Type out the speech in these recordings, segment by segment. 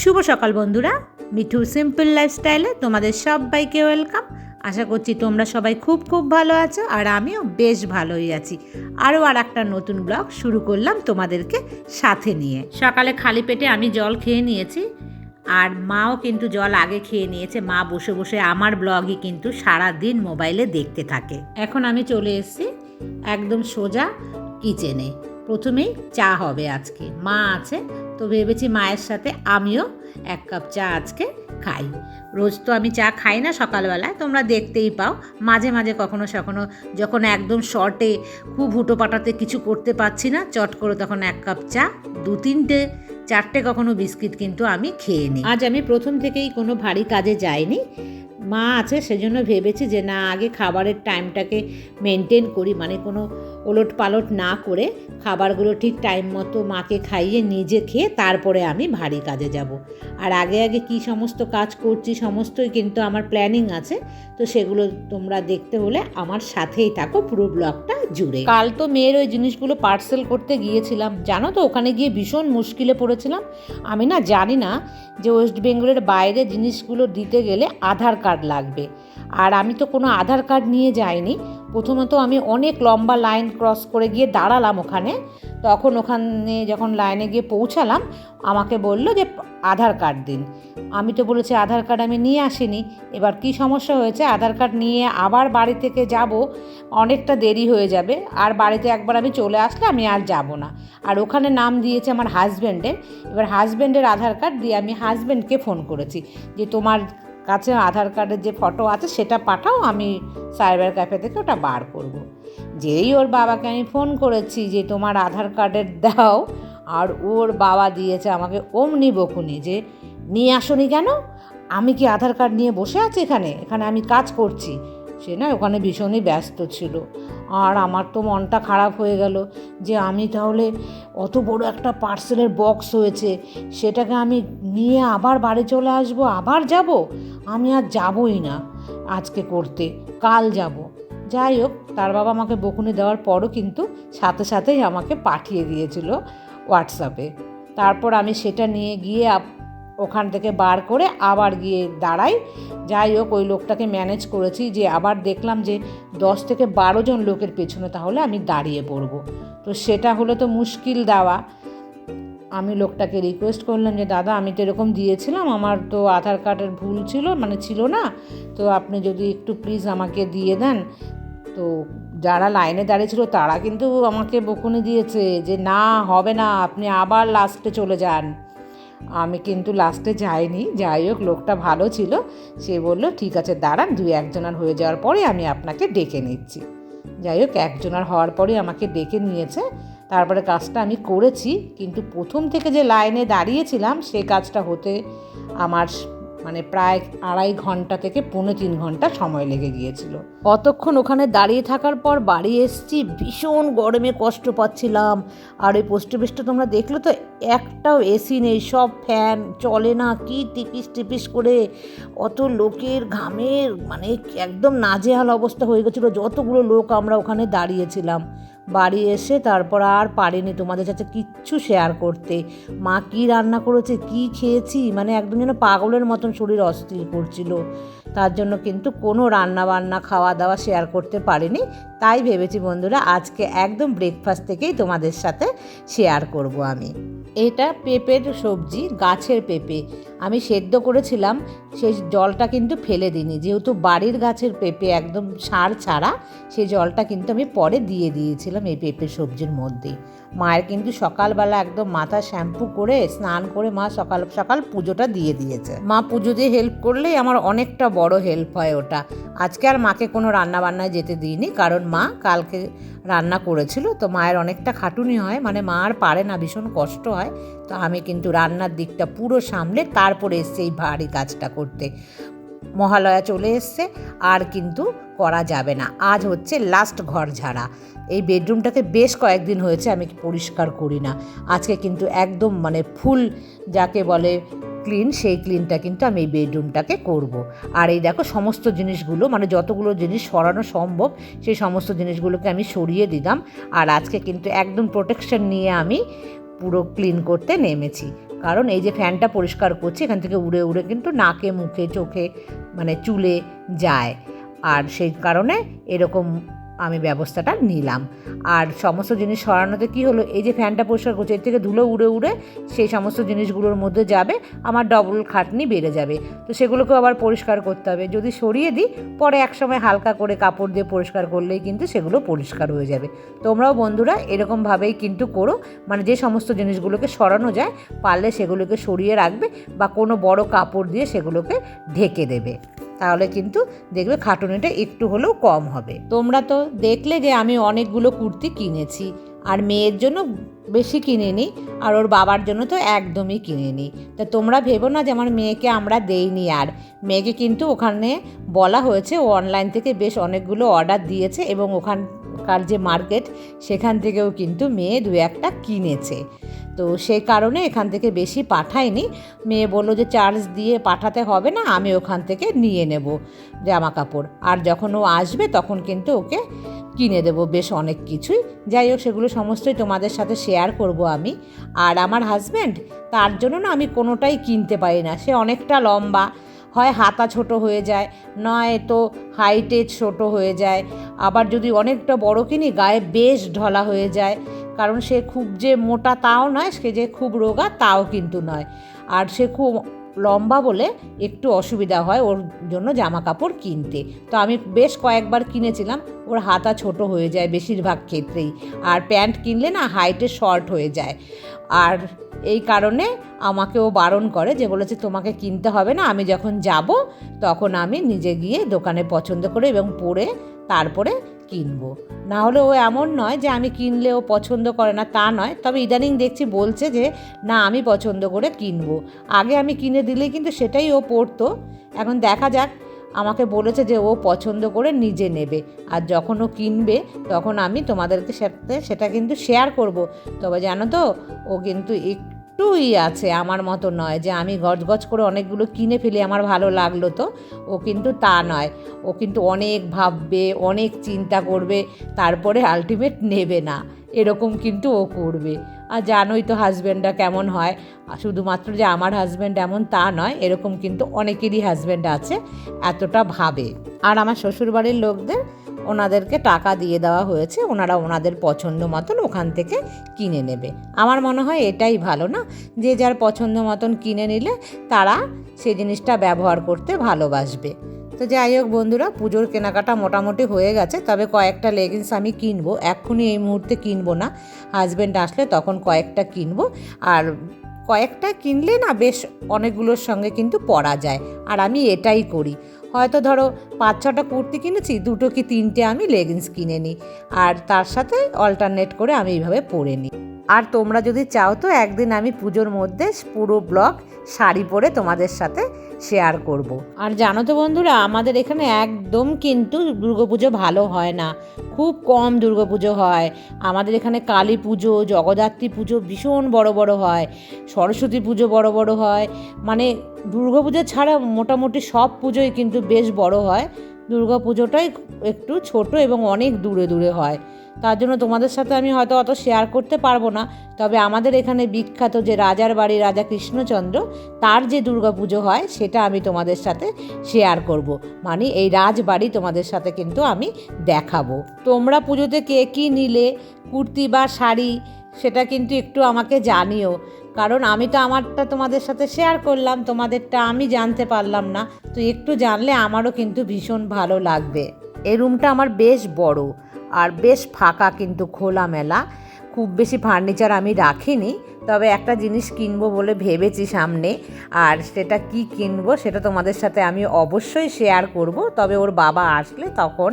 শুভ সকাল বন্ধুরা। মিঠু সিম্পল লাইফস্টাইলে তোমাদের সবাইকে ওয়েলকাম। আশা করছি তোমরা সবাই খুব খুব ভালো আছো আর আমিও বেশ ভালোই আছি। আরও আর একটা নতুন ব্লগ শুরু করলাম তোমাদেরকে সাথে নিয়ে। সকালে খালি পেটে আমি জল খেয়ে নিয়েছি আর মাও কিন্তু জল আগে খেয়ে নিয়েছে। মা বসে বসে আমার ব্লগই কিন্তু সারা দিন মোবাইলে দেখতে থাকে। এখন আমি চলে এসেছি একদম সোজা কিচেনে। প্রথমেই চা হবে আজকে। মা আছে তো ভেবেছি মায়ের সাথে আমিও এক কাপ চা আজকে খাই। রোজ তো আমি চা খাই না সকালবেলায়, তোমরা দেখতেই পাও। মাঝে মাঝে কখনো সখনো যখন একদম শর্টে খুব হুটো পাটাতে কিছু করতে পারছি না, চট করে তখন এক কাপ চা, দু তিনটে, চারটে কখনো বিস্কিট কিন্তু আমি খেয়ে নিই। আজ আমি প্রথম থেকেই কোনো ভারী কাজে যাইনি। মা আছে সেজন্য ভেবেছি যে না, আগে খাবারের টাইমটাকে মেনটেন করি। মানে কোনো ওলট পালট না করে খাবারগুলো ঠিক টাইম মতো মাকে খাইয়ে নিজে খেয়ে তারপরে আমি ভারী কাজে যাব। আর আগে আগে কি সমস্ত কাজ করছি সমস্তই কিন্তু আমার প্ল্যানিং আছে। তো সেগুলো তোমরা দেখতে হলে আমার সাথেই থাকো পুরো ব্লগটা জুড়ে। কাল তো মেয়ের ওই জিনিসগুলো পার্সেল করতে গিয়েছিলাম। জানো তো, ওখানে গিয়ে ভীষণ মুশকিলে পড়েছিলাম। আমি না জানি না যে ওয়েস্ট বেঙ্গলের বাইরে জিনিসগুলো দিতে গেলে আধার কার্ড লাগবে। আর আমি তো কোনো আধার কার্ড নিয়ে যাইনি। প্রথমত আমি অনেক লম্বা লাইন ক্রস করে গিয়ে দাঁড়ালাম ওখানে। তখন ওখানে যখন লাইনে গিয়ে পৌঁছালাম, আমাকে বলল যে, আধার কার্ড দিন। আমি তো বলেছি, আধার কার্ড আমি নিয়ে আসিনি। এবার কি সমস্যা হয়েছে, আধার কার্ড নিয়ে আবার বাড়ি থেকে যাব, অনেকটা দেরি হয়ে যাবে। আর বাড়িতে একবার আমি চলে আসলে আমি আর যাব না। আর ওখানে নাম দিয়েছে আমার হাজব্যান্ডের এবার হাজব্যান্ডের আধার কার্ড দিয়ে আমি হাজব্যান্ডকে ফোন করেছি যে, তোমার কাছে আধার কার্ডের যে ফটো আছে সেটা পাঠাও, আমি সাইবার ক্যাফে থেকে ওটা বার করব। যেই ওর বাবাকে আমি ফোন করেছি যে তোমার আধার কার্ডের দাও, আর ওর বাবা দিয়েছে আমাকে অমনি বকুনি যে, নিয়ে আসনি কেন? আমি কি আধার কার্ড নিয়ে বসে আছি এখানে? এখানে আমি কাজ করছি। সে না, ওখানে ভীষণই ব্যস্ত ছিল। আর আমার তো মনটা খারাপ হয়ে গেল যে আমি তাহলে অত বড় একটা পার্সেলের বক্স হয়েছে, সেটাকে আমি নিয়ে আবার বাড়ি চলে আসব, আবার যাব? আমি আর যাবই না আজকে করতে, কাল যাব। যাই হোক, তার বাবা আমাকে বকুনি দেওয়ার পরও কিন্তু সাথে সাথেই আমাকে পাঠিয়ে দিয়েছিল হোয়াটসঅ্যাপে তারপর আমি সেটা নিয়ে গিয়ে ওখান থেকে বার করে আবার গিয়ে দাঁড়াই। যাই হোক, ওই লোকটাকে ম্যানেজ করেছি যে আবার দেখলাম যে দশ থেকে বারো জন লোকের পেছনে তাহলে আমি দাঁড়িয়ে পড়ব। তো সেটা হলে তো মুশকিল দেওয়া। আমি লোকটাকে রিকোয়েস্ট করলাম যে, দাদা, আমি তো এরকম দিয়েছিলাম, আমার তো আধার কার্ডের ভুল ছিল মানে ছিল না। তো আপনি যদি একটু প্লিজ আমাকে দিয়ে দেন। তো যারা লাইনে দাঁড়িয়েছিল তারা কিন্তু আমাকে বকুনি দিয়েছে যে, না, হবে না, আপনি আবার লাস্টে চলে যান। আমি কিন্তু লাস্টে যাইনি। যাই হোক, লোকটা ভালো ছিল। সে বলল, ঠিক আছে, দাঁড়ান, দুই একজনার হয়ে যাওয়ার পরে আমি আপনাকে ডেকে নিচ্ছি। যাই হোক একজনার হওয়ার পরে আমাকে ডেকে নিয়েছে। তারপরে কাজটা আমি করেছি, কিন্তু প্রথম থেকে যে লাইনে দাঁড়িয়েছিলাম, সে কাজটা হতে আমার মানে প্রায় আড়াই ঘণ্টা থেকে পৌনে তিন ঘণ্টা সময় লেগে গিয়েছিল। অতক্ষণ ওখানে দাঁড়িয়ে থাকার পর বাড়ি এসেছি, ভীষণ গরমে কষ্ট পাচ্ছিলাম। আর ওই পোস্ট অফিসটা তোমরা দেখলে তো একটাও এসি নেই, সব ফ্যান চলে না কি টিপিস টিপিস করে। অত লোকের ঘামের মানে একদম নাজেহাল অবস্থা হয়ে গেছিল, যতগুলো লোক আমরা ওখানে দাঁড়িয়েছিলাম। বাড়ি এসে তারপর আর পারিনি তোমাদের সাথে কিচ্ছু শেয়ার করতে। মা কী রান্না করেছে, কি খেয়েছি? মানে একদম যেন পাগলের মতন শরীর অস্থির করছিল। তার জন্য কিন্তু কোনো রান্না বান্না খাওয়া দাওয়া শেয়ার করতে পারিনি। তাই ভেবেছি বন্ধুরা, আজকে একদম ব্রেকফাস্ট থেকেই তোমাদের সাথে শেয়ার করব আমি। এটা পেঁপের সবজি, গাছের পেঁপে। আমি সেদ্ধ করেছিলাম, সেই জলটা কিন্তু ফেলে দিইনি। যেহেতু বাড়ির গাছের পেঁপে একদম সার ছাড়া, সেই জলটা কিন্তু আমি পরে দিয়ে দিয়েছিলাম এই পেঁপে সবজির মধ্যেই মায়ের কিন্তু সকালবেলা একদম মাথা শ্যাম্পু করে স্নান করে মা সকাল সকাল পুজোটা দিয়ে দিয়েছে। মা পুজো দিয়ে হেল্প করলেই আমার অনেকটা বড় হেল্প হয় ওটা। আজকে আর মাকে কোনো রান্না বান্নায় যেতে দিইনি কারণ মা কালকে রান্না করেছিল, তো মায়ের অনেকটা খাটুনি হয় মানে মা আর পারে না, ভীষণ কষ্ট হয়। তো আমি কিন্তু রান্নার দিকটা পুরো সামলে তারপরে এসছে এই ভারী কাজটা করতে। মহালয়া চলে এসছে, আর কিন্তু করা যাবে না। আজ হচ্ছে লাস্ট ঘর ঝাড়া। এই বেডরুমটাকে বেশ কয়েকদিন হয়েছে, আমি পরিষ্কার করি না। আজকে কিন্তু একদম মানে ফুল যাকে বলে ক্লিন সেই ক্লিনটা কিন্তু আমি এই বেডরুমটাকে করব। আর এই দেখো সমস্ত জিনিসগুলো মানে যতগুলো জিনিস সরানো সম্ভব, সেই সমস্ত জিনিসগুলোকে আমি সরিয়ে দিলাম। আর আজকে কিন্তু একদম প্রোটেকশন নিয়ে আমি পুরো ক্লিন করতে নেমেছি। কারণ এই যে ফ্যানটা পরিষ্কার করছে, এখান থেকে উড়ে উড়ে কিন্তু নাকে, মুখে, চোখে মানে চুলে যায়। আর সেই কারণে এরকম আমি ব্যবস্থাটা নিলাম। আর সমস্ত জিনিস সরানোতে কি হলো? এই যে ফ্যানটা পরিষ্কার করছে, এর থেকে ধুলো উড়ে উড়ে সেই সমস্ত জিনিসগুলোর মধ্যে যাবে, আমার ডবল খাটনি বেড়ে যাবে। তো সেগুলোকেও আবার পরিষ্কার করতে হবে। যদি সরিয়ে দিই, পরে একসময় হালকা করে কাপড় দিয়ে পরিষ্কার করলেই কিন্তু সেগুলো পরিষ্কার হয়ে যাবে। তোমরাও বন্ধুরা এরকমভাবেই কিন্তু করো। মানে যে সমস্ত জিনিসগুলোকে সরানো যায়, পারলে সেগুলোকে সরিয়ে রাখবে বা কোনো বড় কাপড় দিয়ে সেগুলোকে ঢেকে দেবে। তাহলে কিন্তু দেখবে খাটুনিটা একটু হলেও কম হবে। তোমরা তো দেখলে যে আমি অনেকগুলো কুর্তি কিনেছি, আর মেয়ের জন্য বেশি কিনিনি, আর ওর বাবার জন্য তো একদমই কিনিনি। তা তোমরা ভেবো না যে আমার মেয়েকে আমরা দেইনি আর। মেয়েকে কিন্তু ওখানে বলা হয়েছে, ও অনলাইন থেকে বেশ অনেকগুলো অর্ডার দিয়েছে এবং ওখানকার যে মার্কেট, সেখান থেকেও কিন্তু মেয়ে দু একটা কিনেছে। তো সেই কারণে এখান থেকে বেশি পাঠায়নি। মেয়ে বলল যে, চার্জ দিয়ে পাঠাতে হবে না, আমি ওখান থেকে নিয়ে নেব জামা কাপড় আর যখন ও আসবে, তখন কিন্তু ওকে কিনে দেবো বেশ অনেক কিছুই। যাই হোক, সেগুলো সমস্তই তোমাদের সাথে শেয়ার করব আমি। আর আমার হাজব্যান্ড তার জন্য না আমি কোনোটাই কিনতে পারি না। সে অনেকটা লম্বা হয় হাতা ছোট হয়ে যায়, নয় তো হাইটে ছোট হয়ে যায়। আবার যদি অনেকটা বড় কিনি, গায়ে বেশ ঢলা হয়ে যায়। কারণ সে খুব যে মোটা তাও নয়, সে যে খুব রোগা তাও কিন্তু নয়। আর সে খুব লম্বা বলে একটু অসুবিধা হয় ওর জন্য জামা কাপড় কিনতে। তো আমি বেশ কয়েকবার কিনেছিলাম, ওর হাতা ছোট হয়ে যায় বেশিরভাগ ক্ষেত্রেই। আর প্যান্ট কিনলে না হাইটে শর্ট হয়ে যায়। আর এই কারণে আমাকেও বারণ করে যে বলেছে, তোমাকে কিনতে হবে না, আমি যখন যাব, তখন আমি নিজে গিয়ে দোকানে পছন্দ করে এবং পরে তারপরে কিনবো। না হলে ও এমন নয় যে আমি কিনলে ও পছন্দ করে না, তা নয়। তবে ইদানিং দেখছি বলছে যে, না, আমি পছন্দ করে কিনবো। আগে আমি কিনে দিলেই কিন্তু সেটাই ও পরতো। এখন দেখা যাক, আমাকে বলেছে যে ও পছন্দ করে নিজে নেবে। আর যখন ও কিনবে, তখন আমি তোমাদেরকে সাথে সেটা কিন্তু শেয়ার করব। তবে জানো তো, ও কিন্তু একটুই আছে আমার মতো নয় যে আমি গজগজ করে অনেকগুলো কিনে ফেলি, আমার ভালো লাগল তো। ও কিন্তু তা নয়। ও কিন্তু অনেক ভাববে, অনেক চিন্তা করবে, তারপরে আলটিমেট নেবে না। এরকম কিন্তু ও করবে। আর জানোই তো হাজব্যান্ডরা কেমন হয়। শুধুমাত্র যে আমার হাজব্যান্ড এমন তা নয়, এরকম কিন্তু অনেকেরই হাজব্যান্ড আছে, এতটা ভাবে। আর আমার শ্বশুরবাড়ির লোকদের ওনাদেরকে টাকা দিয়ে দেওয়া হয়েছে, ওনারা ওনাদের পছন্দ মতন ওখান থেকে কিনে নেবে। আমার মনে হয় এটাই ভালো না, যে যার পছন্দ মতন কিনে নিলে তারা সেই জিনিসটা ব্যবহার করতে ভালোবাসবে। তো যাই হোক বন্ধুরা, পুজোর কেনাকাটা মোটামুটি হয়ে গেছে, তবে কয়েকটা লেগিংস আমি কিনবো। এক্ষুনি এই মুহূর্তে কিনবো না হাজব্যান্ড আসলে তখন কয়েকটা কিনবো। আর কয়েকটা কিনলে না বেশ অনেকগুলোর সঙ্গে কিন্তু পরা যায়। আর আমি এটাই করি। হয়তো ধরো পাঁচ ছটা কুর্তি কিনেছি, দুটো কি তিনটে আমি লেগিংস কিনে নিই। আর তার সাথে অল্টারনেট করে আমি এইভাবে পরে নিই। আর তোমরা যদি চাও তো একদিন আমি পুজোর মধ্যে পুরো ব্লক শাড়ি পরে তোমাদের সাথে শেয়ার করব। আর জানো তো বন্ধুরা, আমাদের এখানে একদম কিন্তু দুর্গাপুজো ভালো হয় না। খুব কম দুর্গাপুজো হয়। আমাদের এখানে কালী পুজো, জগদ্ধাত্রী পুজো ভীষণ বড় বড় হয়। সরস্বতী পুজো বড় বড় হয়। মানে দুর্গাপুজো ছাড়া মোটামুটি সব পুজোই কিন্তু বেশ বড় হয়। দুর্গা পুজোটাই একটু ছোট এবং অনেক দূরে দূরে হয়। তার জন্য তোমাদের সাথে আমি হয়তো অত শেয়ার করতে পারব না। তবে আমাদের এখানে বিখ্যাত যে রাজার বাড়ি রাজা কৃষ্ণচন্দ্র, তার যে দুর্গাপুজো হয়, সেটা আমি তোমাদের সাথে শেয়ার করব। মানে এই রাজবাড়ি তোমাদের সাথে কিন্তু আমি দেখাবো। তোমরা পুজোতে কে কী নিলে, কুর্তি বা শাড়ি, সেটা কিন্তু একটু আমাকে জানিও। কারণ আমি তো আমারটা তোমাদের সাথে শেয়ার করলাম, তোমাদেরটা আমি জানতে পারলাম না। তো একটু জানলে আমারও কিন্তু ভীষণ ভালো লাগবে। এই রুমটা আমার বেশ বড়। আর বেশ ফাঁকা কিন্তু খোলামেলা। খুব বেশি ফার্নিচার আমি রাখিনি, তবে একটা জিনিস কিনবো বলে ভেবেছি সামনে, আর সেটা কি কিনবো সেটা তোমাদের সাথে আমি অবশ্যই শেয়ার করব। তবে ওর বাবা আসলে তখন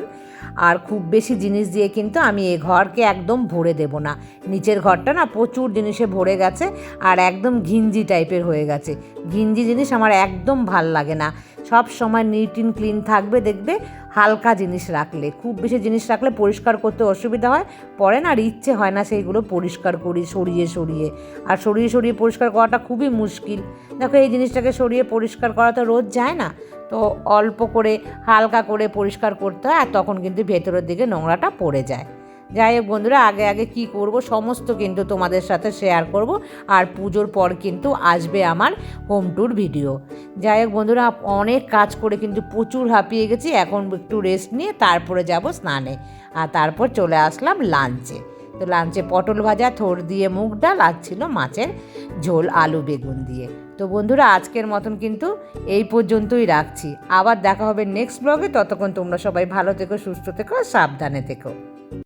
আর খুব বেশি জিনিস দিয়ে কিন্তু আমি এ ঘরকে একদম ভরে দেব না। নিচের ঘরটা না প্রচুর জিনিসে ভরে গেছে, আর একদম ঘিঞ্জি টাইপের হয়ে গেছে। ঘিঞ্জি জিনিস আমার একদম ভালো লাগে না। সব সময় নিট ইন ক্লিন থাকবে, দেখবে হালকা জিনিস রাখলে। খুব বেশি জিনিস রাখলে পরিষ্কার করতে অসুবিধা হয়, পরে না আর ইচ্ছে হয় না সেইগুলো পরিষ্কার করি, সরিয়ে সরিয়ে। আর সরিয়ে সরিয়ে পরিষ্কার করাটা খুবই মুশকিল। দেখো এই জিনিসটাকে সরিয়ে পরিষ্কার করা তো রোজ যায় না, তো অল্প করে, হালকা করে পরিষ্কার করতে হয়, আর তখন কিন্তু ভেতরের দিকে নোংরাটা পড়ে যায়। যাই হোক বন্ধুরা, আগে আগে কি করব, সমস্ত কিন্তু তোমাদের সাথে শেয়ার করব, আর পুজোর পর কিন্তু আসবে আমার হোম ট্যুর ভিডিও যাই হোক বন্ধুরা, অনেক কাজ করে কিন্তু প্রচুর হাঁপিয়ে গেছি, এখন একটু রেস্ট নিয়ে তারপরে যাব স্নানে। আর তারপর চলে আসলাম লাঞ্চে তো লাঞ্চে পটল ভাজা, থোর দিয়ে মুগ ডাল, আর ছিল মাছের ঝোল আলু বেগুন দিয়ে। তো বন্ধুরা, আজকের মতন কিন্তু এই পর্যন্তই রাখছি। আবার দেখা হবে নেক্সট ব্লগে ততক্ষণ তোমরা সবাই ভালো থেকো, সুস্থ থেকো সাবধানে থেকো।